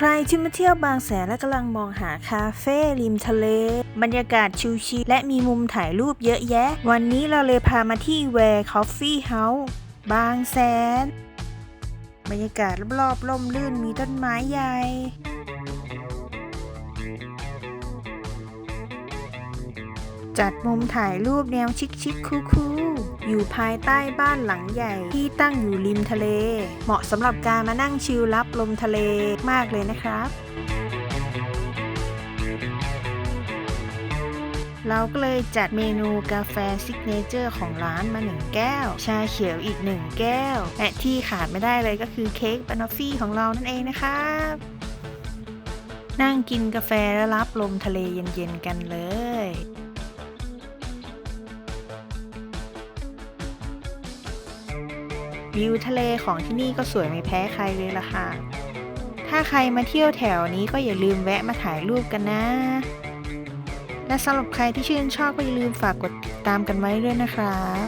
ใครที่มาเที่ยวบางแสนและกำลังมองหาคาเฟ่ริมทะเล บรรยากาศชิลๆและมีมุมถ่ายรูปเยอะแยะ วันนี้เราเลยพามาที่แวร์คอฟฟี่เฮาส์บางแสน บรรยากาศรอบๆร่มรื่นมีต้นไม้ใหญ่ จัดมุมถ่ายรูปแนวชิคๆคูลๆอยู่ภายใต้บ้านหลังใหญ่ที่ตั้งอยู่ริมทะเล เหมาะสำหรับการมานั่งชิลรับลมทะเลมากเลยนะครับเราก็เลยจัดเมนูกาแฟซิกเนเจอร์ของร้านมาหนึ่งแก้ว ชาเขียวอีกหนึ่งแก้ว และที่ขาดไม่ได้เลยก็คือเค้กบานอฟฟี่ของเรานั่นเองนะครับ นั่งกินกาแฟแล้วรับลมทะเลเย็นๆกันเลย วิวทะเลของที่นี่ก็สวยไม่แพ้ใครเลยล่ะค่ะ ถ้าใครมาเที่ยวแถวนี้ก็อย่าลืมแวะมาถ่ายรูปกันนะ และสำหรับใครที่ชื่นชอบก็อย่าลืมฝากกดติดตามกันไว้ด้วยนะครับ